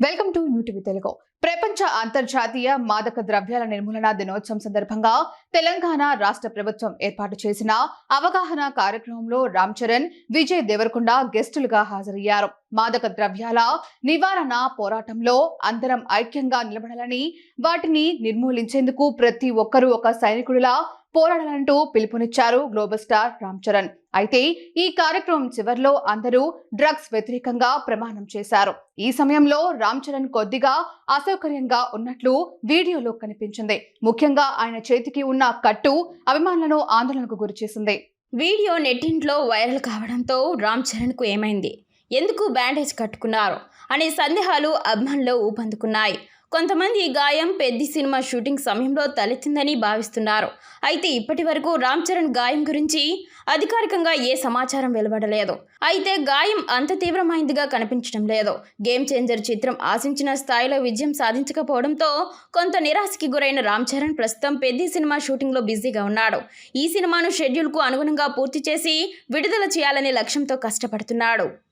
Welcome to UTV Telugu. ప్రపంచ అంతర్జాతీయ మాదక ద్రవ్యాల నిర్మూలన దినోత్సవం సందర్భంగా తెలంగాణ రాష్ట్ర ప్రభుత్వం ఏర్పాటు చేసిన అవగాహన కార్యక్రమంలో రామ్ చరణ్ విజయ్ దేవరకొండ గెస్టులుగా హాజరయ్యారు. మాదక ద్రవ్యాల నివారణ పోరాటంలో అందరం ఐక్యంగా నిలబడాలని వాటిని నిర్మూలించేందుకు ప్రతి ఒక్కరూ ఒక సైనికుడిలా పోరాడాలంటూ పిలుపునిచ్చారు గ్లోబల్ స్టార్ రామ్ చరణ్. అయితే ఈ కార్యక్రమం చివర్లో అందరూ డ్రగ్స్ వ్యతిరేకంగా ప్రమాణం చేశారు. ఈ సమయంలో రామ్ చరణ్ కొద్దిగా అసౌకర్యంగా ఉన్నట్లు వీడియోలో కనిపించింది. ముఖ్యంగా ఆయన చేతికి ఉన్న కట్టు అభిమానులను ఆందోళనకు గురిచేసింది వీడియో నెట్టింట్లో వైరల్ కావడంతో రామ్ చరణ్కు ఏమైంది? ఎందుకు బ్యాండేజ్ కట్టుకున్నారు? అనే సందేహాలు అభిమానులు ఊపందుకున్నాయి. కొంతమంది ఈ గాయం పెద్ది సినిమా షూటింగ్ సమయంలో తలెత్తిందని భావిస్తున్నారు. అయితే ఇప్పటి వరకు రామ్ చరణ్ గాయం గురించి అధికారికంగా ఏ సమాచారం వెలువడలేదు. అయితే గాయం అంత తీవ్రమైందిగా కనిపించడం లేదు. గేమ్ చేంజర్ చిత్రం ఆశించిన స్థాయిలో విజయం సాధించకపోవడంతో కొంత నిరాశకి గురైన రామ్ చరణ్ ప్రస్తుతం పెద్ది సినిమా షూటింగ్లో బిజీగా ఉన్నాడు. ఈ సినిమాను షెడ్యూల్కు అనుగుణంగా పూర్తి చేసి విడుదల చేయాలనే లక్ష్యంతో కష్టపడుతున్నాడు.